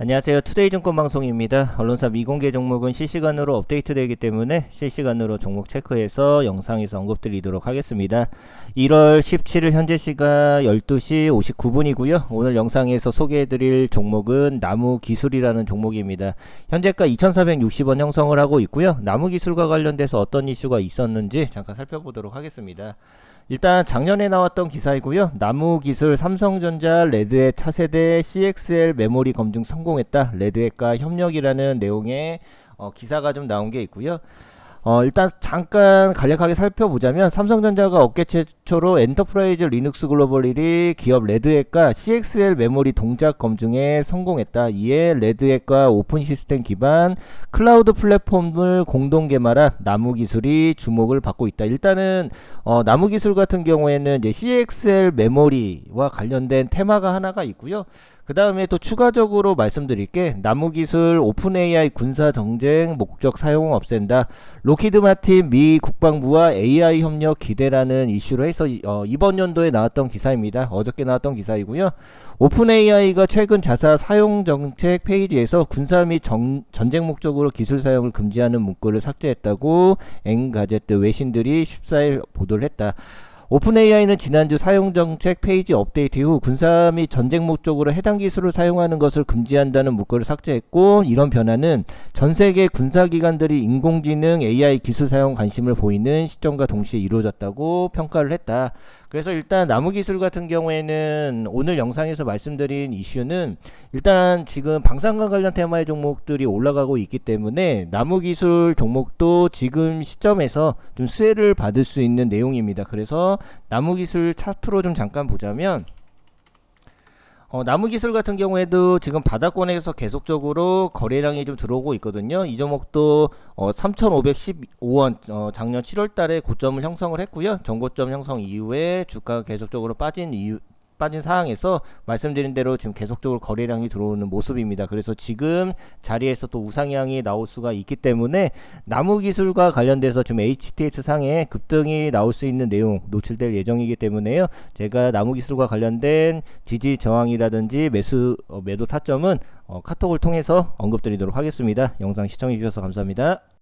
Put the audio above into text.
안녕하세요. 투데이 증권 방송입니다. 언론사 미공개 종목은 실시간으로 업데이트되기 때문에 실시간으로 종목 체크해서 영상에서 언급드리도록 하겠습니다. 1월 17일 현재 시각 12시 59분이고요. 오늘 영상에서 소개해드릴 종목은 나무기술이라는 종목입니다. 현재가 2460원 형성을 하고 있고요. 나무기술과 관련돼서 어떤 이슈가 있었는지 잠깐 살펴보도록 하겠습니다. 일단 작년에 나왔던 기사이고요. 나무기술, 삼성전자, 레드의 차세대 CXL 메모리 검증 성공했다. 레드햇과 협력이라는 내용의 어, 기사가 좀 나온 게 있고요. 어, 일단 잠깐 간략하게 살펴보자면 삼성전자가 업계 최 초로 엔터프라이즈 리눅스 글로벌 1위 기업 레드햇과 CXL 메모리 동작 검증에 성공했다. 이에 레드햇과 오픈 시스템 기반 클라우드 플랫폼을 공동 개발한 나무 기술이 주목을 받고 있다. 일단은 어, 나무 기술 같은 경우에는 이제 CXL 메모리와 관련된 테마가 하나가 있고요. 그 다음에 또 추가적으로 말씀드릴 게 나무기술 오픈 AI 군사 정쟁 목적 사용 없앤다. 로키드 마틴 미 국방부와 AI 협력 기대라는 이슈로 해서 어, 이번 연도에 나왔던 기사입니다. 어저께 나왔던 기사이고요. 오픈 AI가 최근 자사 사용 정책 페이지에서 군사 및 정, 전쟁 목적으로 기술 사용을 금지하는 문구를 삭제했다고 앵가제트 외신들이 14일 보도를 했다. 오픈AI는 지난주 사용정책 페이지 업데이트 후 군사 및 전쟁 목적으로 해당 기술을 사용하는 것을 금지한다는 문구를 삭제했고 이런 변화는 전 세계 군사기관들이 인공지능 AI 기술 사용 관심을 보이는 시점과 동시에 이루어졌다고 평가를 했다. 그래서 일단 나무 기술 같은 경우에는 오늘 영상에서 말씀드린 이슈는 일단 지금 방산과 관련 테마의 종목들이 올라가고 있기 때문에 나무 기술 종목도 지금 시점에서 좀 수혜를 받을 수 있는 내용입니다. 그래서 나무 기술 차트로 좀 잠깐 보자면 어, 나무 기술 같은 경우에도 지금 바닥권에서 계속적으로 거래량이 좀 들어오고 있거든요. 이 종목도 어, 3,515원 어, 작년 7월 달에 고점을 형성을 했고요. 전고점 형성 이후에 주가가 계속적으로 빠진 이유 빠진 상황에서 말씀드린 대로 지금 계속적으로 거래량이 들어오는 모습입니다. 그래서 지금 자리에서 또 우상향이 나올 수가 있기 때문에 나무 기술과 관련돼서 지금 HTX 상에 급등이 나올 수 있는 내용 노출될 예정이기 때문에요. 제가 나무 기술과 관련된 지지 저항이라든지 매수 어, 매도 타점은 어, 카톡을 통해서 언급드리도록 하겠습니다. 영상 시청해 주셔서 감사합니다.